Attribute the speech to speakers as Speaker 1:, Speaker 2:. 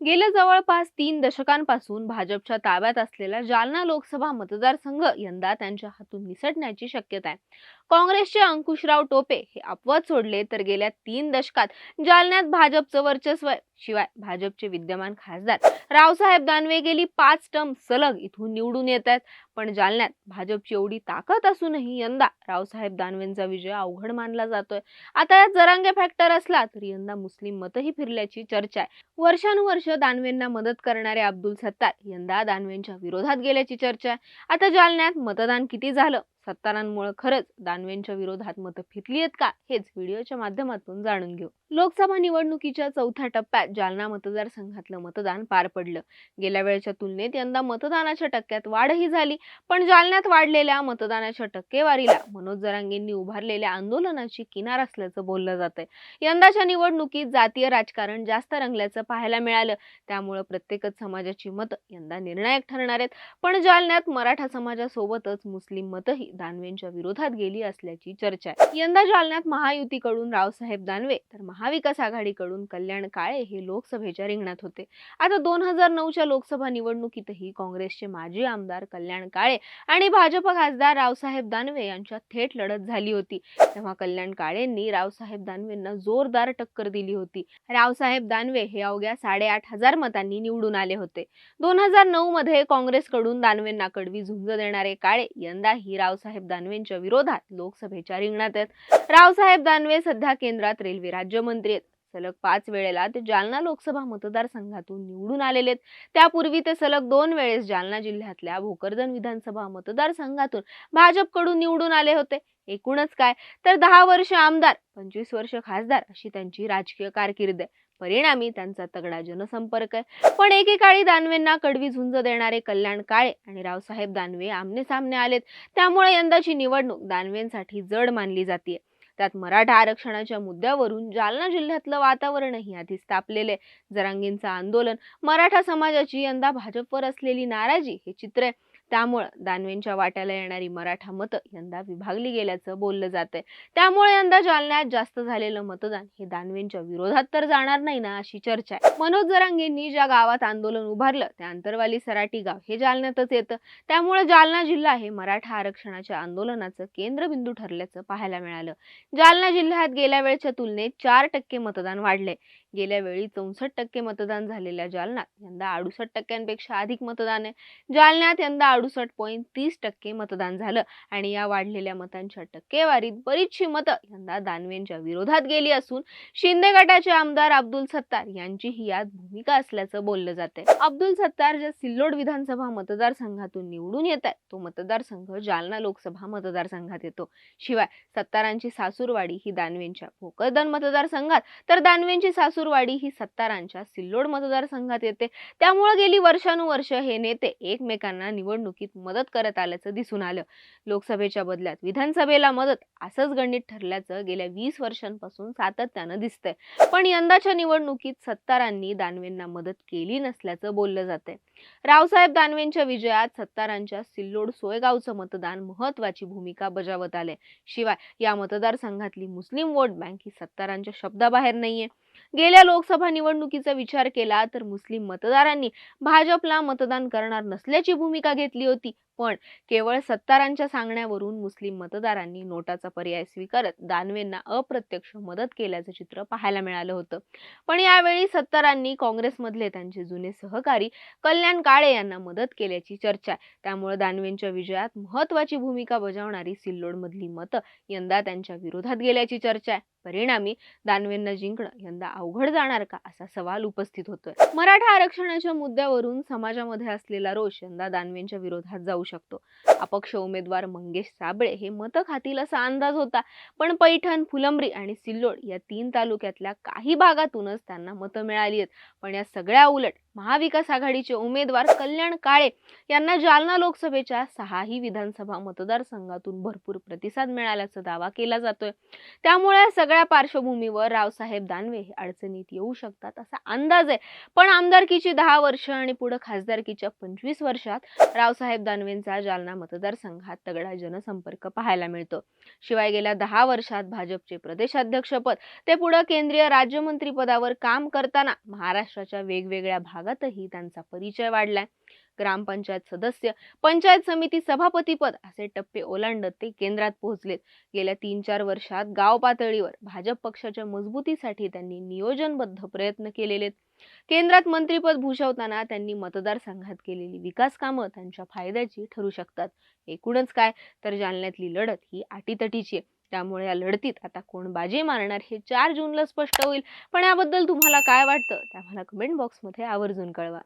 Speaker 1: गेल्या जवळपास तीन दशकांपासून भाजपच्या ताब्यात असलेला जालना लोकसभा मतदारसंघ यंदा त्यांच्या हातून निसटण्याची शक्यता आहे. काँग्रेसचे अंकुशराव टोपे हे अपवाद सोडले तर गेल्या तीन दशकात जालन्यात भाजपचं वर्चस्व आहे. शिवाय भाजपचे विद्यमान खासदार रावसाहेब दानवे गेली पाच टर्म सलग इथून निवडून येत आहेत पण जालन्यात भाजपची एवढी ताकद असूनही यंदा रावसाहेब दानवेंचा विजय अवघड मानला जातोय. आता यात जरांगे फॅक्टर असला तरी यंदा मुस्लिम मतही फिरल्याची चर्चा आहे. वर्षानुवर्ष दानवेंना मदत करणारे अब्दुल सत्तार यंदा दानवेंच्या विरोधात गेल्याची चर्चा आहे. आता जालन्यात मतदान किती झालं? सत्तारांमुळे खरंच दानवेंच्या विरोधात मतं फिरली आहेत का? हेच व्हिडिओच्या माध्यमातून जाणून घेऊ. लोकसभा निवडणुकीच्या चौथ्या टप्प्यात जालना मतदारसंघातलं मतदान पार पडलं. गेल्या वेळेच्या तुलनेत यंदा मतदानाच्या टक्क्यात वाढही झाली पण जालन्यात वाढलेल्या मतदानाच्या टक्केवारीला मनोज जरांगेंनी उभारलेल्या आंदोलनाची किनार असल्याचं बोललं जातंय. यंदाच्या निवडणुकीत जातीय राजकारण जास्त रंगल्याचं पाहायला मिळालं. त्यामुळे प्रत्येकच समाजाची मतं यंदा निर्णायक ठरणार आहेत. पण जालन्यात मराठा समाजासोबतच मुस्लिम मतही दानवेंच्या विरोधात गेली असल्याची चर्चा आहे. यंदा जालन्यात महायुतीकडून रावसाहेब दानवे तर महाविकास आघाडीकडून कल्याण काळे हे लोकसभेच्या रिंगणात होते. आता दोन हजार नऊच्या लोकसभा निवडणुकीतही काँग्रेसचे माजी आमदार कल्याण काळे आणि भाजप खासदार रावसाहेब दानवे यांच्यात थेट लढत झाली होती. तेव्हा कल्याण काळेंनी रावसाहेब दानवेंना जोरदार टक्कर दिली होती. रावसाहेब दानवे हे अवघ्या साडेआठ हजार मतांनी निवडून आले होते. दोन हजार नऊ मध्ये काँग्रेसकडून दानवेंना कडवी झुंज देणारे काळे यंदाही राव रावसाहेब दानवेंच्या विरोधात लोकसभेच्या रिंगणात आहेत. रावसाहेब दानवे सध्या केंद्रात रेल्वे राज्यमंत्री आहेत. सलग पाच वेळेला ते जालना लोकसभा मतदारसंघातून निवडून आलेले आहेत. त्यापूर्वी ते सलग दोन वेळेस जालना जिल्ह्यातल्या भोकरदन विधानसभा मतदारसंघातून भाजपकडून निवडून आले होते. एकूणच काय? तर दहा वर्ष आमदार पंचवीस वर्ष खासदार अशी त्यांची राजकीय कारकीर्द आहे. परिणामी त्यांचा तगडा जनसंपर्क आहे. पण एकेकाळी दानवेंना कडवी झुंज देणारे कल्याण काळे आणि रावसाहेब दानवे आमने सामने आलेत. त्यामुळे यंदाची निवडणूक दानवेंसाठी जड मानली जाते त्यात मराठा आरक्षणाच्या मुद्द्यावरून जालना जिल्ह्यातलं वातावरणही आधीच तापलेले जरांगींचं आंदोलन मराठा समाजाची यंदा भाजपवर असलेली नाराजी हे चित्र आहे. त्यामुळं दानवेंच्या वाट्याला येणारी मराठा मतं यंदा विभागली गेल्याचं बोललं जातंय. त्यामुळे यंदा जालन्यात जास्त झालेलं मतदान हे दानवेंच्या विरोधात तर जाणार नाही ना अशी चर्चा आहे. मनोज जरांगेंनी ज्या गावात आंदोलन उभारलं त्या अंतरवाली सराटी गाव हे जालन्यातच येतं. त्यामुळे जालना जिल्हा हे मराठा आरक्षणाच्या आंदोलनाचं केंद्रबिंदू ठरल्याचं पाहायला मिळालं. जालना जिल्ह्यात गेल्या वेळच्या तुलनेत चार टक्के मतदान वाढले गेल्या वेळी चौसष्ट टक्के मतदान झालेल्या जालन्यात यंदा अडुसष्ट टक्क्यांपेक्षा अधिक मतदान आहे. जालन्यात यंदा अडुसष्ट पॉईंट तीस टक्के मतदान झालं आणि या वाढलेल्या मतांच्या टक्केवारीत बरीचशी मतं यंदा दानवेंच्या विरोधात गेली असून शिंदे गटाचे आमदार अब्दुल सत्तार यांची ही यात भूमिका असल्याचं बोललं जाते अब्दुल सत्तार ज्या सिल्लोड विधानसभा मतदारसंघातून निवडून येत आहेत तो मतदारसंघ जालना लोकसभा मतदारसंघात येतो. शिवाय सत्तारांची सासूरवाडी ही दानवेंच्या भोकरदन मतदारसंघात तर दानवेंची सासू मसूरवाडी ही सत्तारांच्या सिल्लोड मतदारसंघात येते. त्यामुळे गेली वर्षानुवर्ष हे नेते एकमेकांना निवडणुकीत मदत करत आल्याचं दिसून आलं. लोकसभेच्या बदल्यात विधानसभेला मदत असंच गणित ठरल्याचं गेल्या वीस वर्षांपासून सातत्यानं दिसतंय. पण यंदाच्या निवडणुकीत सत्तारांनी दानवेंना मदत केली नसल्याचं बोललं जातंय. रावसाहेब दानवेंच्या विजयात सत्तारांच्या सिल्लोड सोयगावचं मतदान महत्वाची भूमिका बजावत आले शिवाय या मतदारसंघातली मुस्लिम वोट बँक ही सत्तारांच्या शब्दाबाहेर नाहीये. गेल्या लोकसभा निवडणुकीचा विचार केला तर मुस्लिम मतदारांनी भाजपला मतदान करणार नसल्याची भूमिका घेतली होती. पण केवळ सत्तारांच्या सांगण्यावरून मुस्लिम मतदारांनी नोटाचा पर्याय स्वीकारत दानवेंना अप्रत्यक्ष मदत केल्याचं चित्र पाहायला मिळालं होतं. पण यावेळी सत्तारांनी काँग्रेसमधले त्यांचे जुने सहकारी कल्याण काळे यांना मदत केल्याची चर्चा आहे. त्यामुळे दानवेंच्या विजयात महत्वाची भूमिका बजावणारी सिल्लोडमधली मतं यंदा त्यांच्या विरोधात गेल्याची चर्चा आहे. परिणामी दानवेंना जिंकणं यंदा अवघड जाणार का असा सवाल उपस्थित होतोय. मराठा आरक्षणाच्या मुद्द्यावरून समाजामध्ये असलेला रोष यंदा दानवेंच्या विरोधात जाऊ शकतो. अपक्ष उमेदवार मंगेश साबळे हे मतं खातील असा अंदाज होता. पण पैठण फुलंब्री आणि सिल्लोड या तीन तालुक्यातल्या काही भागातूनच त्यांना मतं मिळाली आहेत. पण या सगळ्या उलट महाविकास आघाडीचे उमेदवार कल्याण काळे यांना जालना लोकसभेच्या सहाही विधानसभा मतदारसंघातून भरपूर प्रतिसाद मिळाल्याचा दावा केला जातोय. त्यामुळे सगळ्या पार्श्वभूमीवर रावसाहेब दानवे हे अडचणीत येऊ शकतात असा अंदाज आहे. पण आमदारकीची दहा वर्ष आणि पुढे खासदारकीच्या पंचवीस वर्षात रावसाहेब दानवेंचा जालना मतदारसंघात तगडा जनसंपर्क पाहायला मिळतो. शिवाय गेल्या दहा वर्षात भाजपचे प्रदेशाध्यक्षपद ते पुढे केंद्रीय राज्यमंत्री पदावर काम करताना महाराष्ट्राच्या वेगवेगळ्या भाग भागातही त्यांचा परिचय वाढलाय. ग्रामपंचायत सदस्य पंचायत समिती सभापतीपद असे टप्पे ओलांडत ते केंद्रात पोहोचलेत गेल्या तीन चार वर्षात गाव पातळीवर भाजप पक्षाच्या मजबूतीसाठी त्यांनी नियोजनबद्ध प्रयत्न केलेले केंद्रात मंत्रीपद भूषवताना त्यांनी मतदारसंघात केलेली विकास कामं त्यांच्या फायद्याची ठरू शकतात. एकूणच काय? तर जालन्यातली लढत ही आटीतटीची आहे. त्यामुळे या लढतीत आता कोण बाजी मारणार हे चार जूनला स्पष्ट होईल. पण याबद्दल तुम्हाला काय वाटतं? त्या मला कमेंट बॉक्समध्ये आवर्जून कळवा.